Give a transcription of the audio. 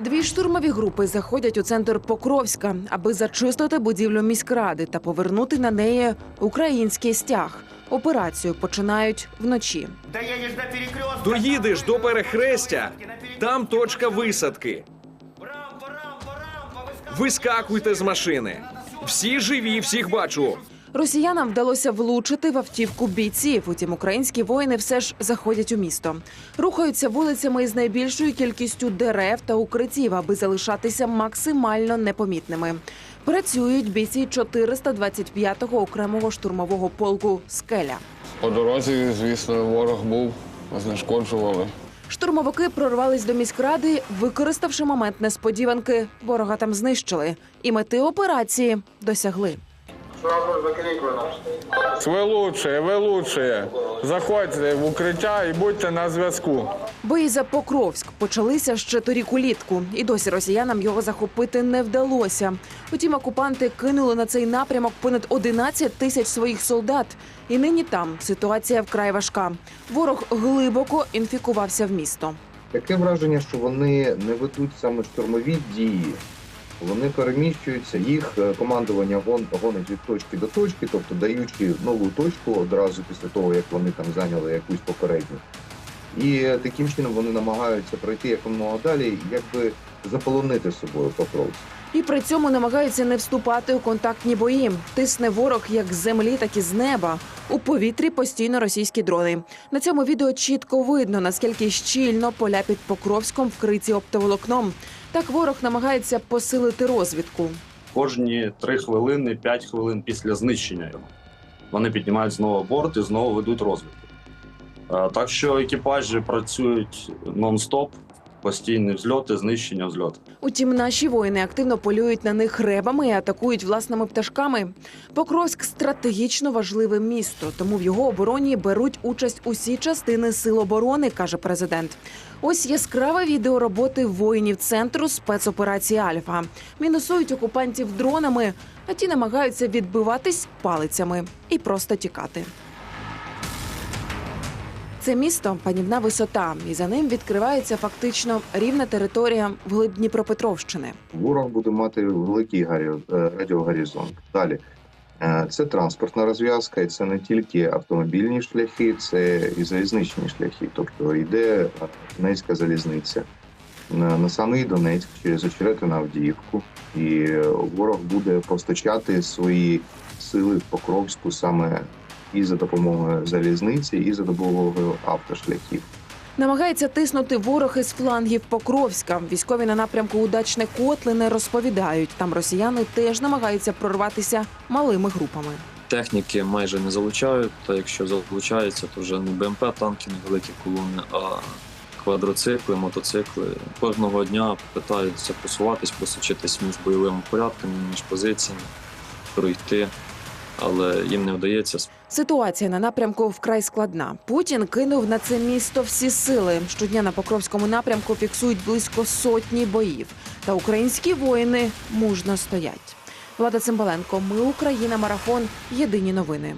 Дві штурмові групи заходять у центр Покровська, аби зачистити будівлю міськради та повернути на неї український стяг. Операцію починають вночі. Доїдеш до перехрестя, там точка висадки. Вискакуйте з машини. Всі живі, всіх бачу. Росіянам вдалося влучити в автівку бійців. Утім, українські воїни все ж заходять у місто. Рухаються вулицями із найбільшою кількістю дерев та укриттів, аби залишатися максимально непомітними. Працюють бійці 425-го окремого штурмового полку Скеля. По дорозі, звісно, ворог був, знешкоджували. Штурмовики прорвались до міськради, використавши момент несподіванки. Ворога там знищили, і мети операції досягли. Ви лучше, ви лучше. Заходьте в укриття і будьте на зв'язку. Бої за Покровськ почалися ще торік улітку, і досі росіянам його захопити не вдалося. Утім, окупанти кинули на цей напрямок понад 11 тисяч своїх солдат. І нині там ситуація вкрай важка. Ворог глибоко інфікувався в місто. Таке враження, що вони не ведуть саме штурмові дії. Вони переміщуються, їх е, командування гон, гонить від точки до точки, тобто даючи нову точку одразу після того, як вони там зайняли якусь попередню. І таким чином вони намагаються пройти якомога далі, якби заполонити собою Покровськ. І при цьому намагаються не вступати у контактні бої. Тисне ворог як з землі, так і з неба. У повітрі постійно російські дрони. На цьому відео чітко видно, наскільки щільно поля під Покровськом вкриті оптоволокном. Так ворог намагається посилити розвідку. кожні 3 хвилини, 5 хвилин після знищення його. Вони піднімають знову борт і знову ведуть розвідку. Е, Так що екіпажі працюють нон-стоп, постійні взльоти, знищення, взльоти. Утім, наші воїни активно полюють на них ребами і атакують власними пташками. Покровськ стратегічно важливе місто, тому в його обороні беруть участь усі частини сил оборони, каже президент. Ось яскраве відео роботи воїнів центру спецоперації Альфа. Мінусують окупантів дронами, а ті намагаються відбиватись палицями і просто тікати. Це місто панівна висота, і за ним відкривається фактично рівна територія вглиб Дніпропетровщини. Ворог буде мати великий е, радіогоризонт. Далі е, це транспортна розв'язка, і це не тільки автомобільні шляхи, це і залізничні шляхи. Тобто йде е, Донецька залізниця на, на самий Донецьк через Очерети на Авдіївку, і ворог буде постачати свої сили в Покровську саме і за допомогою залізниці, і за допомогою автошляхів. Намагається тиснути ворог із флангів Покровська. Військові на напрямку удачне Котлине розповідають. Там росіяни теж намагаються прорватися малими групами. Техніки майже не залучають, та якщо залучаються, то вже не БМП, танки, невеликі колони, а квадроцикли, мотоцикли. Кожного дня питаються просуватись, просочитись між бойовими порядками, між позиціями, пройти, але їм не вдається. Ситуація на напрямку вкрай складна. Путін кинув на це місто всі сили. Щодня на Покровському напрямку фіксують близько сотні боїв. Та українські воїни мужно стоять. Влада Цимбаленко, ми Україна, марафон. Єдині новини.